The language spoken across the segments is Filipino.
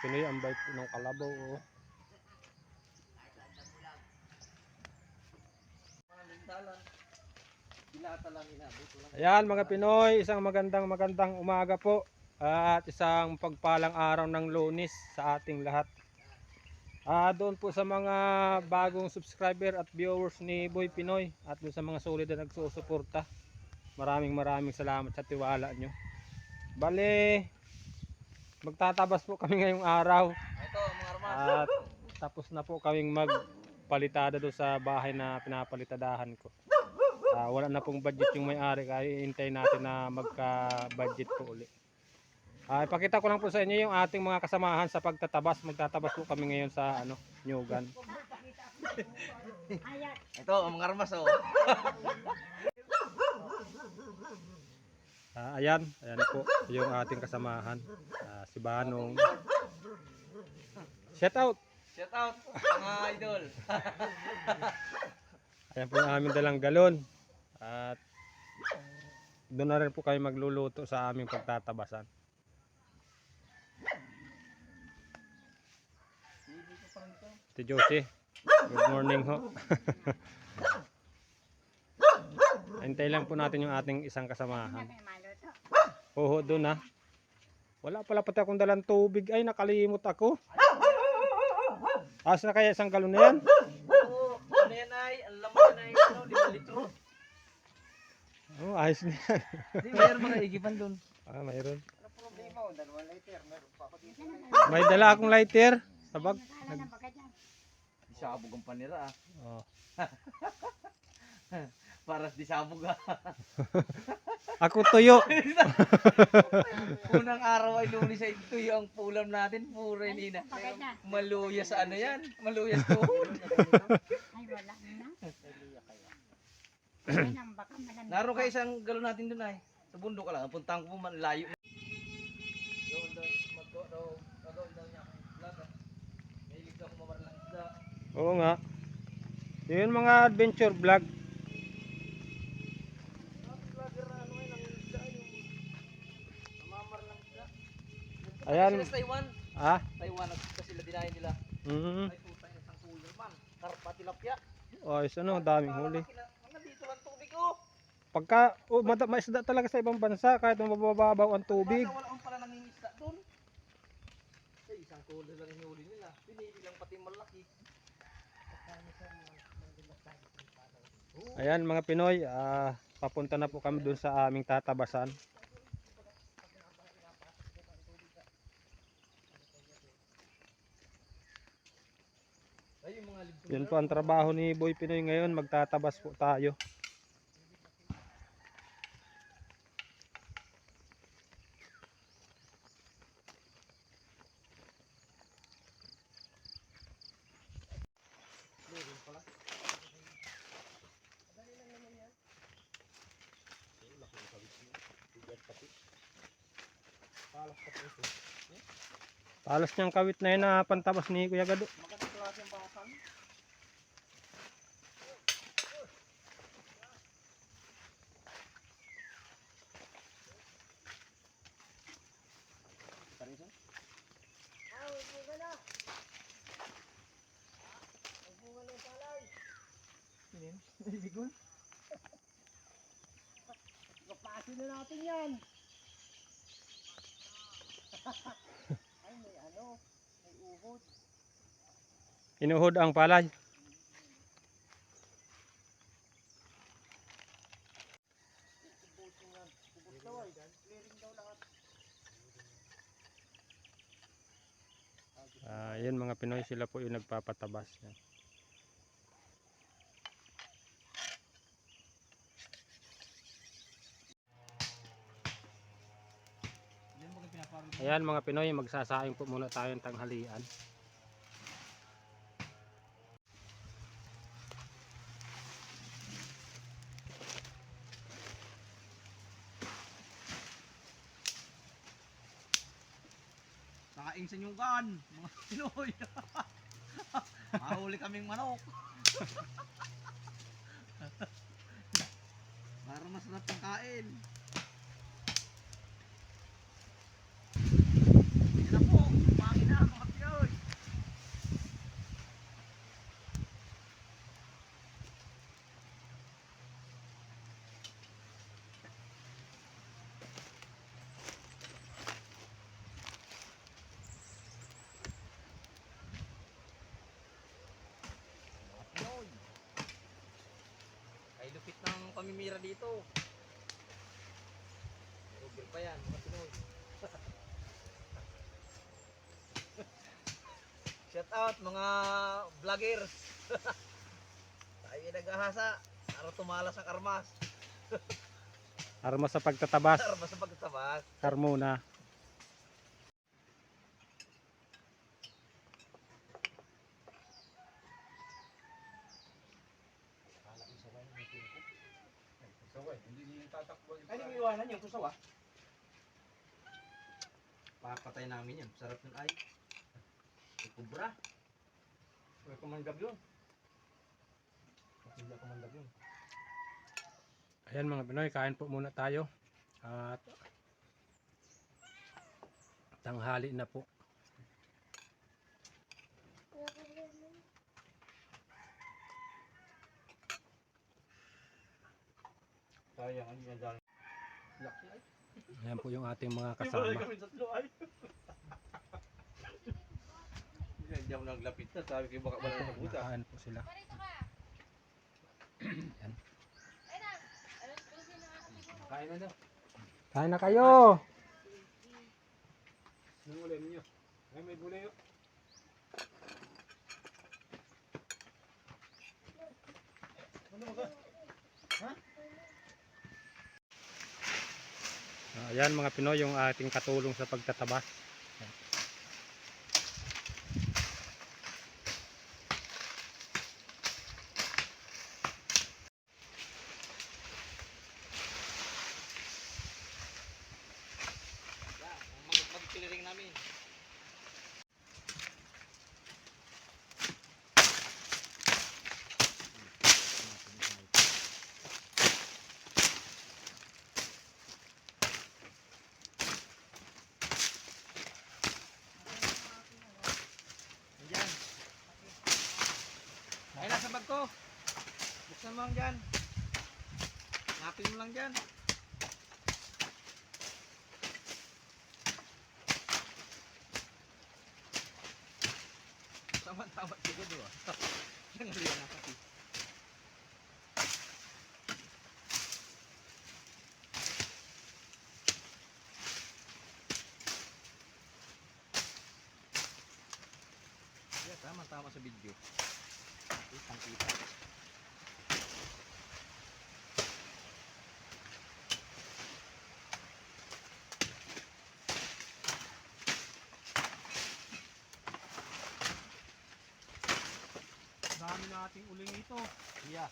Pinoy, ang bait ng kalabaw. Oh. Ayan mga Pinoy, isang magandang magandang umaga po at isang pagpalang araw ng lunis sa ating lahat. Ah, doon po sa mga bagong subscriber at viewers ni Boy Pinoy at doon sa mga solid na nagsusuporta. Maraming maraming salamat sa tiwala nyo. Bale, magtatabas po kami ngayong araw. Ito, mga armas. At tapos na po kaming magpalitada doon sa bahay na pinapalitadahan ko. Ah, wala na pong budget yung may-ari kaya hintay natin na magka-budget po uli. Ah, ipakita ko lang po sa inyo yung ating mga kasamahan sa pagtatabas. Magtatabas po kami ngayon sa ano, Nyugan. Ito, ang mga armas, oh. Ah, ayan, ayan po yung ating kasamahan. Ah, si Banong. Shout out! Shout out, mga idol. Ayan po yung aming dalang galon. At doon na rin po kami magluluto sa aming pagtatabasan. Ate Josie, good morning ho. Hintay lang po natin yung ating isang kasamahan. Oo, doon na. Wala pala pati akong dalang tubig. Ay, nakalimot ako. Asa na kaya isang galon na yan? Oo, ano yan ay? Ang laman na ano, lima litro. Oh, ayos na yan. Di, mayroon mga igipan dun. Ah, mayroon. Ano problema, oh, dalawang liter, meron pa ako dito. May dala akong lighter sa bag. Di sabog ang panira, ah. Oh. Para di sabog, ah. Ako tuyo. Unang araw ay lunes ay ito yung pulam natin, puro nina. Maluya sa ano yan? Maluya sa tuhod. Ay, wala na. Pa. kayo isang galon natin dun ay. Sa bundok ka lang. Ang puntahan ko po man layo. Oo nga. Yun mga adventure vlog. Vlogger na ano ngayon, ang isda yung namamarlang isda. Ayan. Sa Taiwan. Ah. Taiwan, nagpunta sila dinahin nila. Mm. Ay puta yung isang cooler man. Karpa, tilapia. Ayos ano, daming huli. Mga dito ang tubig oh. Pagka oh, mada, may isda talaga sa ibang bansa kahit mabababaw ang tubig. Basta wala akong pala nangingisda doon. Ay, isang cooler lang yung huli nila. Pinili lang pati malaki. Ayan mga Pinoy, ah, papunta na po kami dun sa aming tatabasan. Ay, Yun po ang trabaho ni Boy Pinoy ngayon, magtatabas po tayo. Palas niyang kawit na yun na pantabas ni Kuya Gado. Magandang klase ang bahasan. Ibigon? Kapasin na natin yan. Ay, may ano, may uhod. Inuhod ang palay. Ubusin yan. Ah, mga Pinoy sila po yung nagpapatabas. Yan. Ayan mga Pinoy, magsasaing po muna tayo ng tanghalian. Nakaing sa inyong kan, mga Pinoy. Mahuli kaming manok. Para masarap ang kain. Yan na po, pangin na ako. Namimira dito. Ugil pa yan, mga Pinoy. Shout out mga vloggers. Tayo naghahasa para tumalas ang armas. Armas sa pagtatabas. Armas sa pagtabas. Carmona. Ay, hindi mo iwanan yung kusawa. Papatay namin yan. Sarap nun ay. Kubra. May kumandag yun. Hindi kumandag yun. Ayan mga Pinoy, kain po muna tayo. At tanghali na po. Sayang? Laki ay. Ayan po yung ating mga kasama. Hindi ako naglapit na. Sabi ko baka wala sa buta. Nakain po sila. Ayan. Kain na daw. Kain na kayo! Anong ulam niyo? Ay, may gulay yun. Ayan mga Pinoy yung ating katulong sa pagtatabas. Yan, ang mag-clearing namin. Diyan. Ay, nasa bag ko. Buksan mo lang dyan. Ngapin mo lang dyan. Tama-tama siguro ah. Yan ang liyan na kasi. Yeah, tama-tama sa video. Kitang kita. Dami nating uling ito. Yeah.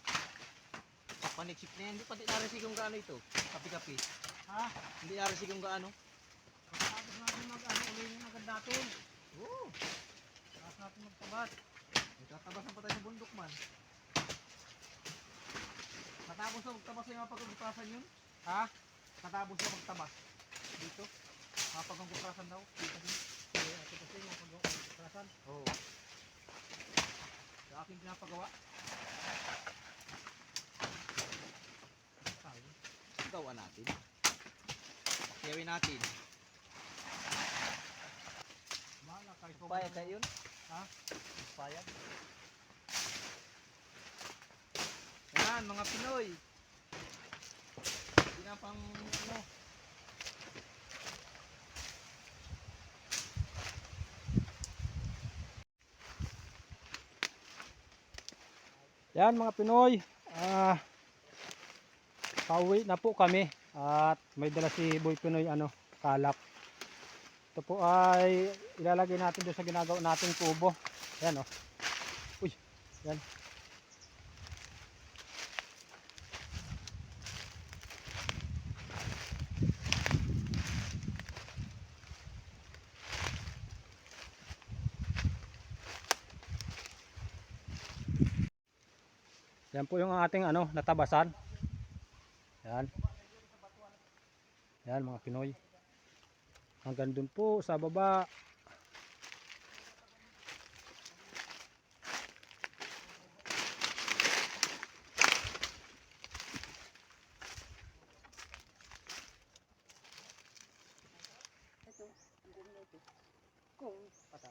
Paniksik na yan. Hindi pati narisig kung gaano ito. Kapi-kapi. Ha? Hindi narisig kung gaano. Pagkatapos natin mag ano, ulingin agad natin. Oo. Tapos natin magtabat. Nagtatabasan pa tayo ng bundok man. Matapos na magtabas yung mga yun? Ha? Matapos na magtabas. Dito? Mga daw. Dito din. Kaya ito kasi yung pag-uulasan. Oo. Sa aking pinapagawa. Tayo. Gawa natin. Kiyawin natin. Bahala kayo. Payag kayo yun? Ha? Payag. Yan, mga Pinoy. Hindi na pang ano. Yan mga Pinoy, ah, pauwi na po kami at may dala si Boy Pinoy ano, kalap. Ito po ay ilalagay natin doon sa ginagawa nating kubo. Yan oh. Uy, yan. Yan po yung ating ano, natabasan. Yan. Yan mga Pinoy. Hanggang dun po sa baba.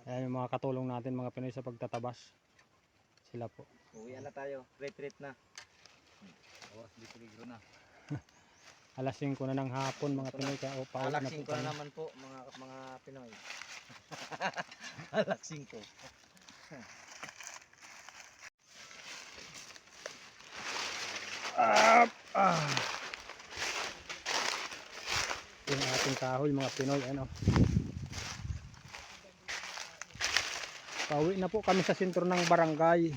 Yan yung mga katulong natin mga Pinoy sa pagtatabas. Sila po. Uwi na tayo. Retreat na. Oras di peligro na. Alas 5 na ng hapon mga Pinoy kaya o pauwi na po Alaksin ko kami. na naman po mga mga Pinoy. Alaksin ko. Up! Ah. Yung ating kahoy mga Pinoy ano. Pauwi na po kami sa sentro ng barangay.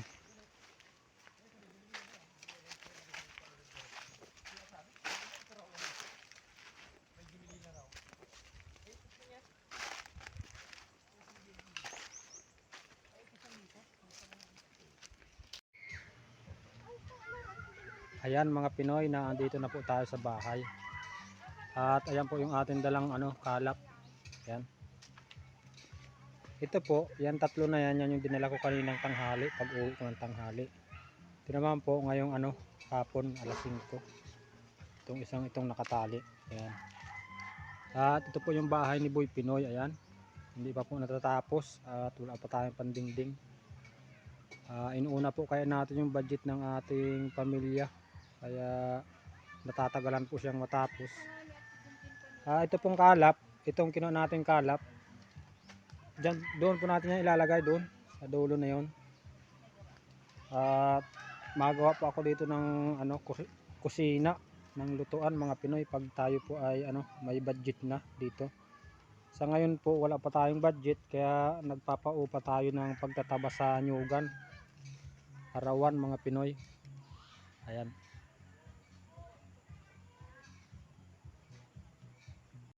Ayan mga Pinoy na andito na po tayo sa bahay. At ayan po yung ating dalang ano, kalap. Ayan. Ito po, yan tatlo na yan, yan yung dinala ko kaninang tanghali, pag uwi ko ng tanghali. Ito naman po ngayong ano, hapon, alas 5. Itong isang itong nakatali. Ayan. At ito po yung bahay ni Boy Pinoy, ayan. Hindi pa po natatapos at wala pa tayong pandingding. Ah, inuuna po kaya natin yung budget ng ating pamilya kaya natatagalan po siyang matapos. Ah ito pong kalap itong kinuha natin kalap. Diyan, doon po natin yan ilalagay doon sa dulo na yon at magawa po ako dito ng ano kus- kusina ng lutuan mga Pinoy pag tayo po ay ano may budget na dito. Sa ngayon po wala pa tayong budget kaya nagpapaupa tayo ng pagtataba sa nyugan. Arawan mga Pinoy. Ayan